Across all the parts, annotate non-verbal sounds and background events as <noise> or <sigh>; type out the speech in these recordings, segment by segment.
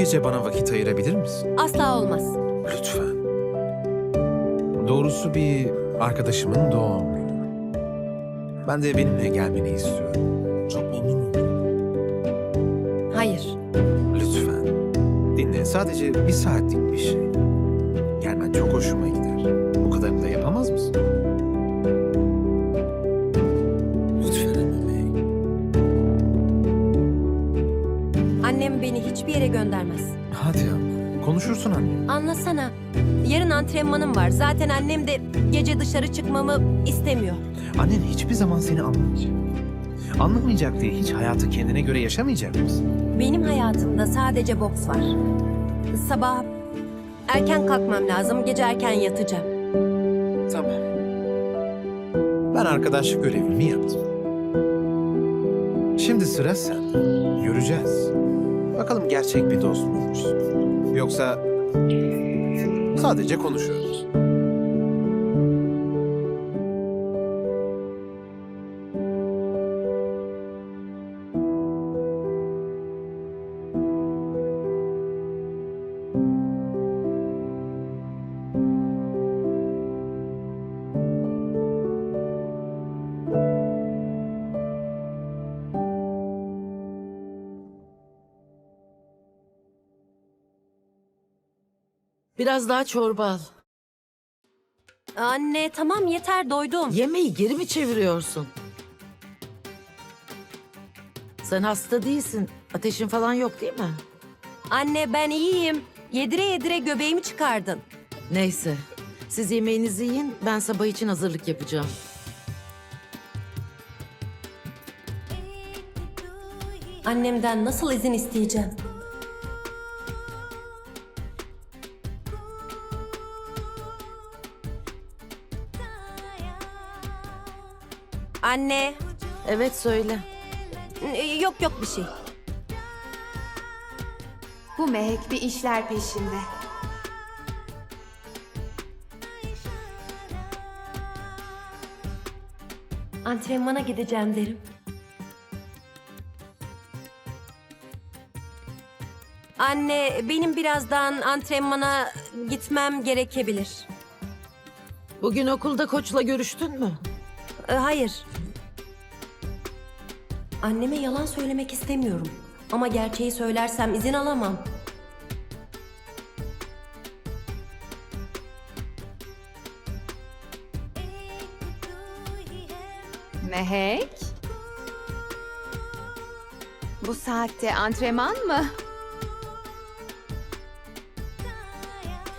gece bana vakit ayırabilir misin? Asla olmaz. Lütfen. Doğrusu bir arkadaşımın doğum günü. Ben de benimle gelmeni istiyorum. Çok memnun olurum. Hayır. Lütfen. Dinle. Sadece bir saatlik bir şey. Gelmen çok hoşuma gider. Beni hiçbir yere göndermez. Hadi ama. Konuşursun anne. Anlasana. Yarın antrenmanım var. Zaten annem de gece dışarı çıkmamı istemiyor. Annen hiçbir zaman seni anlamayacak. Anlamayacak diye hiç hayatı kendine göre yaşamayacak mısın? Benim hayatımda sadece boks var. Sabah erken kalkmam lazım. Gece erken yatacağım. Tamam. Ben arkadaşlık görevimi yaptım. Şimdi sıra sende. Göreceğiz. Bakalım gerçek bir dost muymuş? Yoksa sadece konuşuyoruz. Biraz daha çorba al. Anne tamam yeter doydum. Yemeği geri mi çeviriyorsun? Sen hasta değilsin. Ateşin falan yok değil mi? Anne ben iyiyim. Yedire yedire göbeğimi çıkardın. Neyse. Siz yemeğinizi yiyin. Ben sabah için hazırlık yapacağım. Annemden nasıl izin isteyeceğim? Anne, Evet söyle. n- yok yok bir şey. Bu mehek bir işler peşinde. Antrenmana gideceğim derim. Anne, benim birazdan antrenmana gitmem gerekebilir. Bugün okulda koçla görüştün mü? Ee, hayır. Anneme yalan söylemek istemiyorum. Ama gerçeği söylersem izin alamam. Mehek? Bu saatte antrenman mı?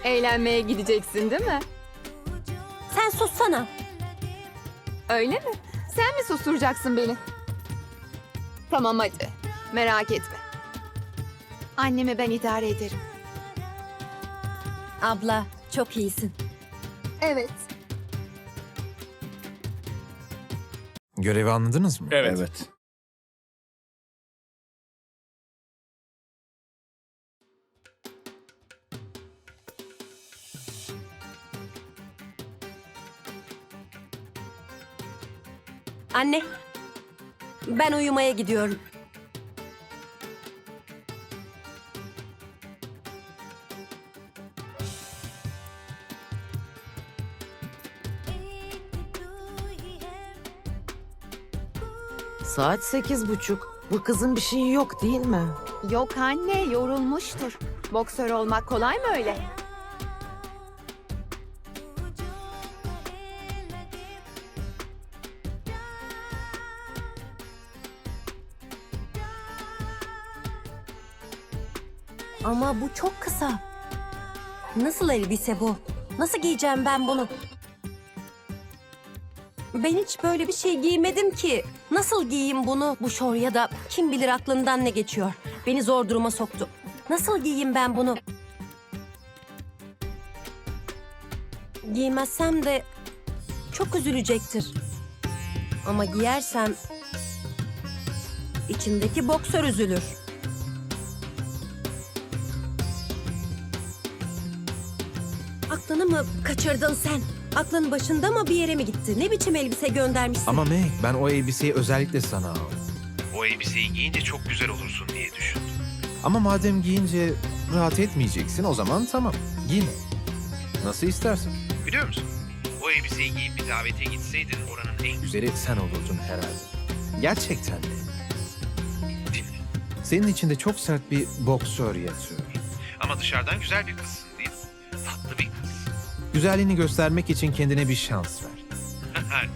Eğlenmeye gideceksin değil mi? Sen sussana. Öyle mi? Sen mi susturacaksın beni? Tamam hadi. Merak etme. Annemi ben idare ederim. Abla, çok iyisin. Evet. Görevi anladınız mı? Evet. Anne, ben uyumaya gidiyorum. Saat sekiz buçuk. Bu kızın bir şeyi yok değil mi? Yok anne yorulmuştur. Boksör olmak kolay mı öyle? Ama bu çok kısa. Nasıl elbise bu? Nasıl giyeceğim ben bunu? Ben hiç böyle bir şey giymedim ki. Nasıl giyeyim bunu? Bu şorya da kim bilir aklından ne geçiyor. Beni zor duruma soktu. Nasıl giyeyim ben bunu? Giymezsem de çok üzülecektir. Ama giyersem içimdeki boksör üzülür. Aklını mı kaçırdın sen? Aklın başında mı bir yere mi gitti? Ne biçim elbise göndermişsin? Ama Meg ben o elbiseyi özellikle sana aldım. O elbiseyi giyince çok güzel olursun diye düşündüm. Ama madem giyince rahat etmeyeceksin o zaman tamam. Giyme. Nasıl istersen. Biliyor musun? O elbiseyi giyip bir davete gitseydin oranın en Güzeli sen olurdun herhalde. Gerçekten de. güzelini. Senin içinde çok sert bir boksör yatıyor. Ama dışarıdan güzel bir kızsın Güzelliğini göstermek için kendine bir şans ver. <laughs>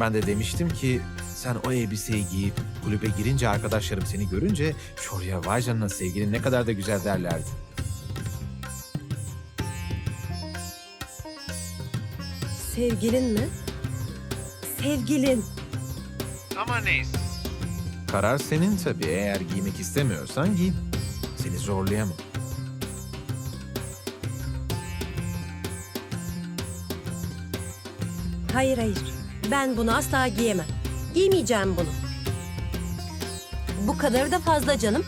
Ben de demiştim ki sen o elbiseyi giyip kulübe girince arkadaşlarım seni görünce şuraya vay canına sevgilin ne kadar da güzel derlerdi. Sevgilin mi? Sevgilin. Ama neyse. Karar senin tabii. Eğer giymek istemiyorsan giy. Seni zorlayamam. Hayır hayır. Ben bunu asla giyemem. Giymeyeceğim bunu. Bu kadarı da fazla canım.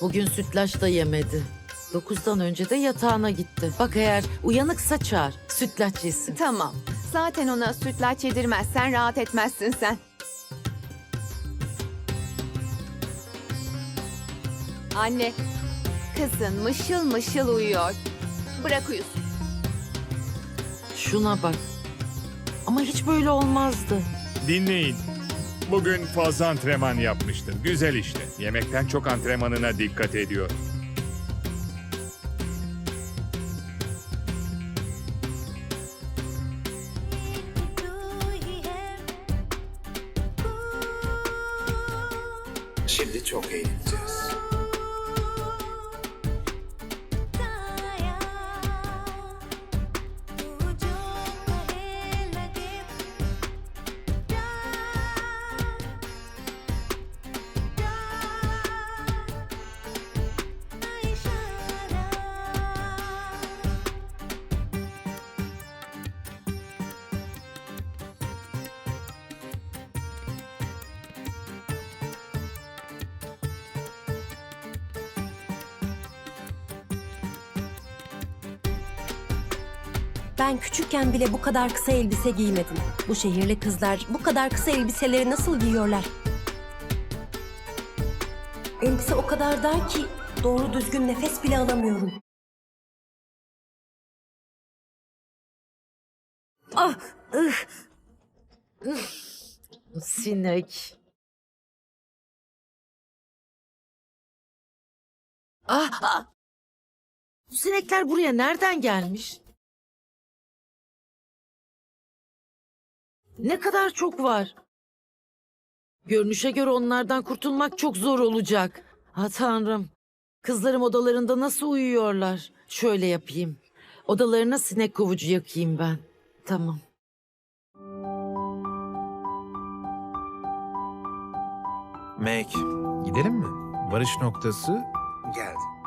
Bugün sütlaç da yemedi. Dokuzdan önce de yatağına gitti. Bak eğer uyanıksa çağır. Sütlaç yesin. Tamam. Zaten ona sütlaç yedirmezsen rahat etmezsin sen. Anne, kızın mışıl mışıl uyuyor. Bırak uyusun. Şuna bak. Ama hiç böyle olmazdı. Dinleyin. Bugün fazla antrenman yapmıştır. Güzel işte. Yemekten çok antrenmanına dikkat ediyor. Şimdi çok eğleneceğiz. Ben küçükken bile bu kadar kısa elbise giymedim. Bu şehirli kızlar bu kadar kısa elbiseleri nasıl giyiyorlar? Elbise o kadar dar ki doğru düzgün nefes bile alamıyorum. Ah! ıh! Sinek. Ah, ah! Bu sinekler buraya nereden gelmiş? Ne kadar çok var. Görünüşe göre onlardan kurtulmak çok zor olacak. Ha tanrım. Kızlarım odalarında nasıl uyuyorlar? Şöyle yapayım. Odalarına sinek kovucu yakayım ben. Tamam. Meg, gidelim mi? Varış noktası geldi.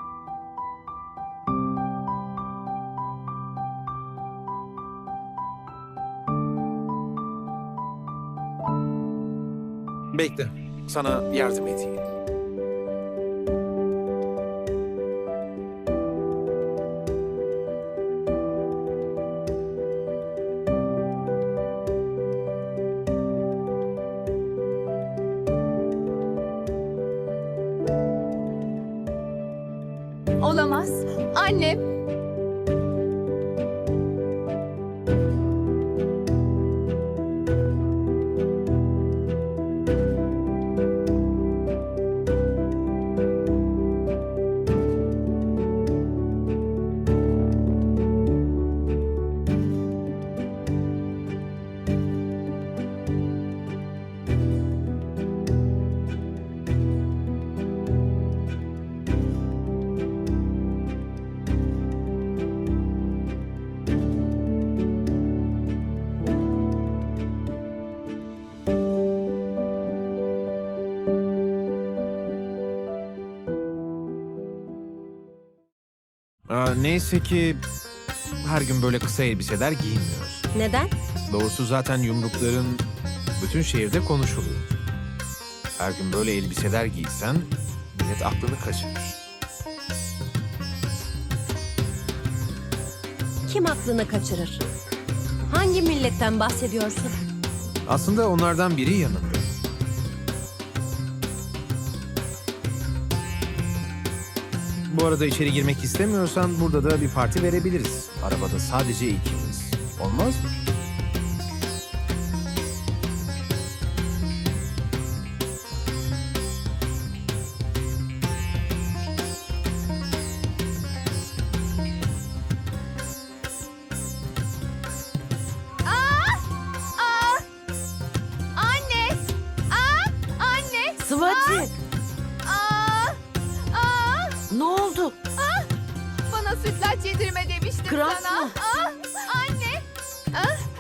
Bekle, sana yardım edeyim. Olamaz. Annem. Neyse ki her gün böyle kısa elbiseler giymiyoruz. Neden? Doğrusu zaten yumrukların bütün şehirde konuşuluyor. Her gün böyle elbiseler giysen millet aklını kaçırır. Kim aklını kaçırır? Hangi milletten bahsediyorsun? Aslında onlardan biri yanında. Bu arada içeri girmek istemiyorsan burada da bir parti verebiliriz. Arabada sadece ikimiz. Olmaz mı? Anne! Aa! Anne! Sıvati sütlaç yedirme demiştim Kramp sana. mı? Aa! Anne!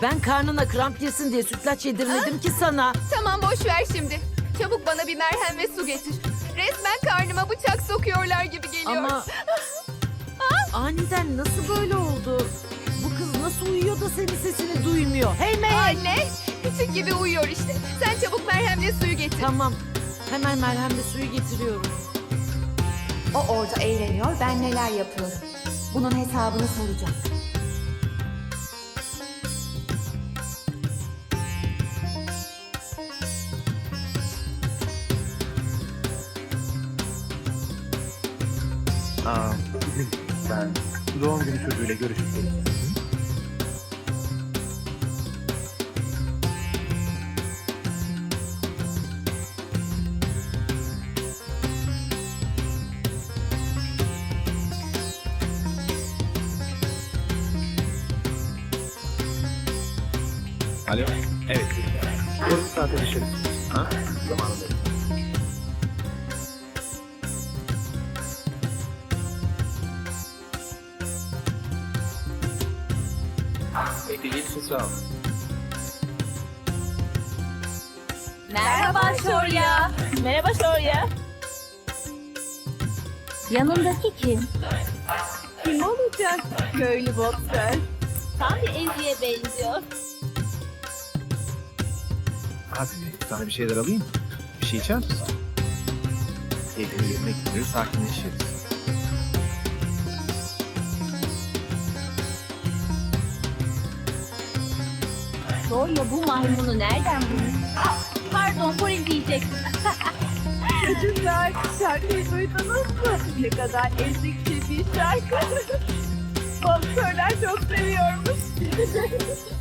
Ben karnına kramp girsin diye sütlaç yedirmedim ki sana. Tamam boş ver şimdi. Çabuk bana bir merhem ve su getir. Resmen karnıma bıçak sokuyorlar gibi geliyor. Ama aniden nasıl böyle oldu? Bu kız nasıl uyuyor da senin sesini duymuyor? Hey Mey! Anne! Küçük gibi uyuyor işte. Sen çabuk merhemle suyu getir. Tamam. Hemen merhemle suyu getiriyorum. O orada eğleniyor, ben neler yapıyorum. Bunun hesabını soracağım. Aa, ben doğum günü çocuğuyla görüşüp. Saate dışarı. Ha? Zamanında. İçin sağ. Merhaba Şorya. Merhaba Şorya. Yanındaki kim? Kim olacak? Köylü boksör. Tam bir Ezgi'ye benziyor. Hadi sana bir şeyler alayım? Bir şey içer misin? Keyfini yerine getirir, sakinleşiriz. Şorya bu maymunu nereden bulmuş? Ah, Pardon Koril diyecektim. <laughs> Çocuklar şarkıyı duydunuz mu? Ne kadar ezikçe bir şarkı. <laughs> Boksörler çok seviyormuş. <laughs>